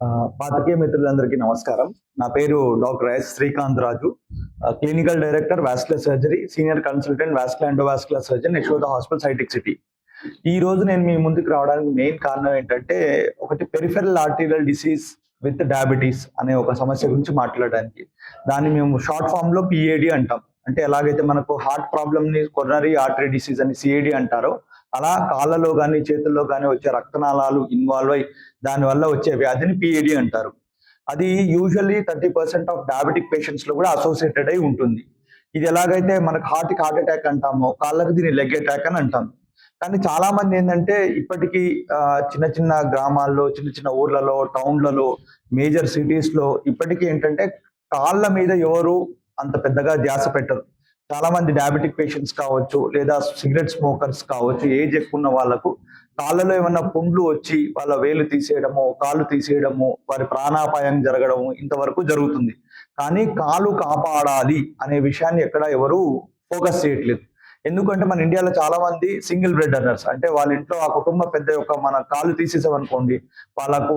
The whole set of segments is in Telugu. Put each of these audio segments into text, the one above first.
ఆ, మిత్రులందరికీ నమస్కారం. నా పేరు doctor S Srikanth Raju. Clinical director vascular surgery senior consultant vascular endovascular surgeon Yashoda hospital Hitec City. ఈ రోజు నేను మీ ముందుకు రావడానికి మెయిన్ కారణం ఏంటంటే ఒకటి peripheral arterial disease with diabetes అనే ఒక సమస్య గురించి మాట్లాడడానికి. దాన్ని మేము షార్ట్ ఫామ్లో పిఏడి అంటాం. అంటే ఎలాగైతే మనకు హార్ట్ ప్రాబ్లమ్ని కొరనరీ ఆర్టరీ డిసీజ్ అని సిఏడి అంటారో అలా కాళ్ళలో కానీ చేతుల్లో కానీ వచ్చే రక్తనాళాలు ఇన్వాల్వ్ అయి దానివల్ల వచ్చే వ్యాధిని పిఏడి అంటారు. అది usually thirty percent of diabetic పేషెంట్స్లో కూడా అసోసియేటెడ్ అయి ఉంటుంది. ఇది ఎలాగైతే మనకు హార్ట్కి హార్ట్ అటాక్ అంటామో కాళ్ళకి దీన్ని లెగ్ అటాక్ అని అంటాం. కానీ చాలా మంది ఏంటంటే ఇప్పటికీ చిన్న చిన్న గ్రామాల్లో చిన్న చిన్న ఊర్లలో టౌన్లలో మేజర్ సిటీస్లో ఇప్పటికీ ఏంటంటే కాళ్ళ మీద ఎవరు అంత పెద్దగా ధ్యాస పెట్టరు. చాలా మంది డయాబెటిక్ పేషెంట్స్ కావచ్చు లేదా సిగరెట్ స్మోకర్స్ కావచ్చు ఏజ్ ఎక్కువ ఉన్న వాళ్ళకు కాళ్ళలో ఏమన్నా పుండ్లు వచ్చి వాళ్ళ వేలు తీసేయడము కాళ్ళు తీసేయడము వారి ప్రాణాపాయం జరగడము ఇంతవరకు జరుగుతుంది. కానీ కాలు కాపాడాలి అనే విషయాన్ని ఎక్కడ ఎవరు ఫోకస్ చేయట్లేదు. ఎందుకంటే మన ఇండియాలో చాలా మంది సింగిల్ బ్రెడ్ అన్నర్స్. అంటే వాళ్ళ ఇంట్లో ఆ కుటుంబ పెద్ద యొక్క మన కాలు తీసేసామనుకోండి వాళ్ళకు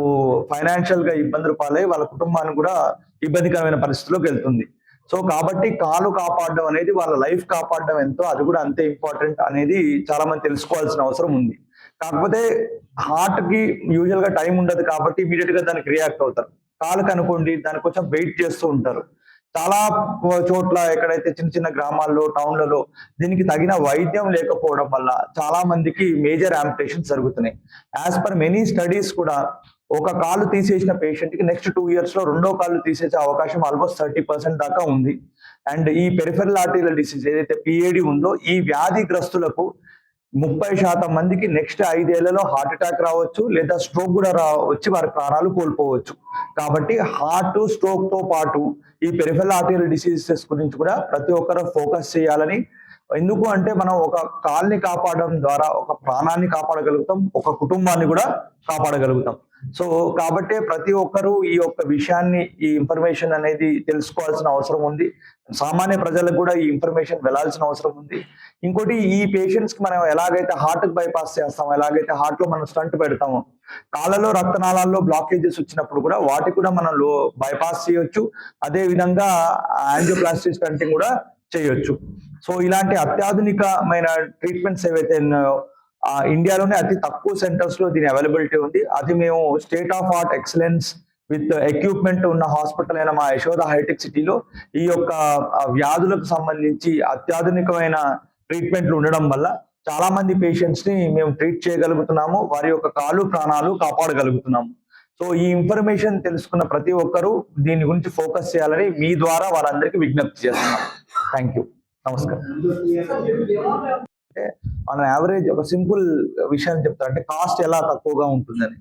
ఫైనాన్షియల్గా ఇబ్బందులు పాలై వాళ్ళ కుటుంబాన్ని కూడా ఇబ్బందికరమైన పరిస్థితిలోకి వెళ్తుంది. సో కాబట్టి కాలు కాపాడడం అనేది వాళ్ళ లైఫ్ కాపాడడం ఎంతో అది కూడా అంతే ఇంపార్టెంట్ అనేది చాలా మంది తెలుసుకోవాల్సిన అవసరం ఉంది. కాకపోతే హార్ట్కి యూజువల్గా టైం ఉండదు కాబట్టి ఇమీడియట్గా దానికి రియాక్ట్ అవుతారు. కాలు కనుకోండి దాని కొంచెం వెయిట్ చేస్తూ ఉంటారు. చాలా చోట్ల ఎక్కడైతే చిన్న చిన్న గ్రామాల్లో టౌన్లలో దీనికి తగిన వైద్యం లేకపోవడం వల్ల చాలా మందికి మేజర్ ఆంపిటేషన్స్ జరుగుతున్నాయి. యాజ్ పర్ మెనీ స్టడీస్ కూడా ఒక కాలు తీసేసిన పేషెంట్కి నెక్స్ట్ టూ ఇయర్స్లో రెండో కాలు తీసేసే అవకాశం ఆల్మోస్ట్ థర్టీ పర్సెంట్ దాకా ఉంది. అండ్ ఈ పెరిఫెరల్ ఆర్టీరియల్ డిసీజ్ ఏదైతే పిఏడి ఉందో ఈ వ్యాధిగ్రస్తులకు ముప్పై శాతం మందికి నెక్స్ట్ ఐదేళ్ళలో హార్ట్ అటాక్ రావచ్చు లేదా స్ట్రోక్ కూడా రా వచ్చి వారి ప్రాణాలు కోల్పోవచ్చు. కాబట్టి హార్ట్ స్ట్రోక్తో పాటు ఈ పెరిఫెల్ ఆర్టీరియల్ డిసీజెస్ గురించి కూడా ప్రతి ఒక్కరు ఫోకస్ చేయాలని ఎందుకు అంటే మనం ఒక కాల్ని కాపాడడం ద్వారా ఒక ప్రాణాన్ని కాపాడగలుగుతాం ఒక కుటుంబాన్ని కూడా కాపాడగలుగుతాం. సో కాబట్టి ప్రతి ఒక్కరూ ఈ యొక్క విషయాన్ని ఈ ఇన్ఫర్మేషన్ అనేది తెలుసుకోవాల్సిన అవసరం ఉంది. సామాన్య ప్రజలకు కూడా ఈ ఇన్ఫర్మేషన్ వెళ్ళాల్సిన అవసరం ఉంది. ఇంకోటి ఈ పేషెంట్స్కి మనం ఎలాగైతే హార్ట్ బైపాస్ చేస్తామో ఎలాగైతే హార్ట్లో మనం స్టంట్ పెడతామో కాళ్ళలో రక్తనాళాల్లో బ్లాకేజెస్ వచ్చినప్పుడు కూడా వాటికి కూడా మనం బైపాస్ చేయొచ్చు. అదే విధంగా యాంజియోప్లాస్టిక్ స్టంటింగ్ కూడా చేయొచ్చు. సో ఇలాంటి అత్యాధునికమైన ట్రీట్మెంట్స్ ఏవైతే ఇండియాలోనే అతి తక్కువ సెంటర్స్లో దీని అవైలబిలిటీ ఉంది. అది మేము state of art excellence with equipment ఉన్న హాస్పిటల్ అయిన మా యశోద హైటెక్ సిటీలో ఈ యొక్క వ్యాధులకు సంబంధించి అత్యాధునికమైన ట్రీట్మెంట్లు ఉండడం వల్ల చాలా మంది పేషెంట్స్ని మేము ట్రీట్ చేయగలుగుతున్నాము. వారి యొక్క కాలు ప్రాణాలు కాపాడగలుగుతున్నాము. సో ఈ ఇన్ఫర్మేషన్ తెలుసుకున్న ప్రతి ఒక్కరూ దీని గురించి ఫోకస్ చేయాలని మీ ద్వారా వారందరికీ విజ్ఞప్తి చేస్తున్నాం. థ్యాంక్ యూ నమస్కారం అంటే మన యావరేజ్ ఒక సింపుల్ విషయాన్ని చెప్తారంటే కాస్ట్ ఎలా తక్కువగా ఉంటుందని.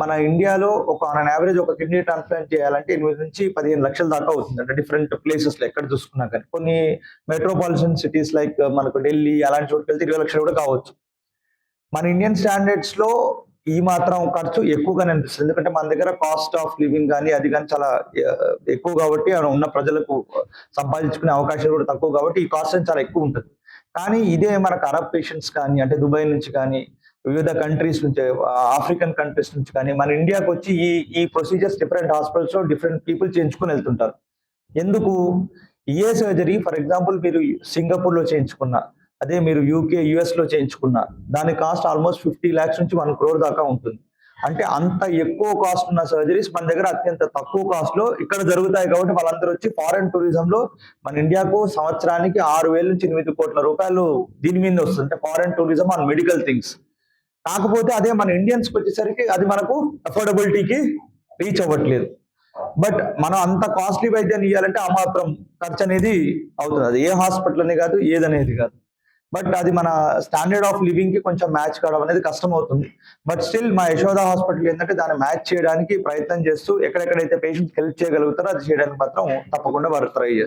మన ఇండియాలో ఒక ఆన్ యావరేజ్ ఒక కిడ్నీ ట్రాన్స్ప్లాంట్ చేయాలంటే ఎనిమిది నుంచి పదిహేను లక్షల దాకా అవుతుంది. అంటే డిఫరెంట్ ప్లేసెస్లో ఎక్కడ చూసుకున్నా కానీ. కొన్ని మెట్రోపాలిటన్ సిటీస్ లైక్ మనకు ఢిల్లీ అలాంటి చోటుకి వెళ్తే ఇరవై లక్షలు కూడా కావచ్చు. మన ఇండియన్ స్టాండర్డ్స్లో ఈ మాత్రం ఖర్చు ఎక్కువగానే అనిపిస్తుంది. ఎందుకంటే మన దగ్గర కాస్ట్ ఆఫ్ లివింగ్ కానీ అది కానీ చాలా ఎక్కువ కాబట్టి ఉన్న ప్రజలకు సంపాదించుకునే అవకాశాలు కూడా తక్కువ కాబట్టి ఈ కాస్ట్ చాలా ఎక్కువ ఉంటుంది. కానీ ఇదే మనకు అరబ్ పేషెంట్స్ కానీ అంటే దుబాయ్ నుంచి కానీ వివిధ కంట్రీస్ నుంచి ఆఫ్రికన్ కంట్రీస్ నుంచి కానీ మన ఇండియాకి వచ్చి ఈ ఈ ప్రొసీజర్స్ డిఫరెంట్ హాస్పిటల్స్లో డిఫరెంట్ పీపుల్ చేయించుకుని వెళ్తుంటారు. ఎందుకు? ఏ సర్జరీ ఫర్ ఎగ్జాంపుల్ మీరు సింగపూర్లో చేయించుకున్న అదే మీరు యూకే యుఎస్లో చేయించుకున్న దాని కాస్ట్ ఆల్మోస్ట్ ఫిఫ్టీ ల్యాక్స్ నుంచి వన్ క్రోర్ దాకా ఉంటుంది. అంటే అంత ఎక్కువ కాస్ట్ ఉన్న సర్జరీస్ మన దగ్గర అత్యంత తక్కువ కాస్ట్లో ఇక్కడ జరుగుతాయి కాబట్టి వాళ్ళందరూ వచ్చి ఫారెన్ టూరిజం లో మన ఇండియాకు సంవత్సరానికి ఆరు వేల నుంచి ఎనిమిది కోట్ల రూపాయలు దీని మీద వస్తుంది. అంటే foreign tourism on medical things కాకపోతే అదే మన ఇండియన్స్కి వచ్చేసరికి అది మనకు అఫోర్డబిలిటీకి రీచ్ అవ్వట్లేదు. బట్ మనం అంత కాస్ట్లీ వైద్యాన్ని ఇవ్వాలంటే ఆ మాత్రం ఖర్చు అనేది అవుతుంది. అది ఏ హాస్పిటల్ అనే కాదు ఏదనేది కాదు. బట్ అది మన స్టాండర్డ్ ఆఫ్ లివింగ్కి కొంచెం మ్యాచ్ కావడం అనేది కష్టం అవుతుంది బట్ స్టిల్ మా యశోద హాస్పిటల్ ఏంటంటే దాన్ని మ్యాచ్ చేయడానికి ప్రయత్నం చేస్తూ ఎక్కడెక్కడైతే పేషెంట్స్ హెల్ప్ చేయగలుగుతారో అది చేయడానికి మాత్రం తప్పకుండా వారు ట్రై చేస్తారు.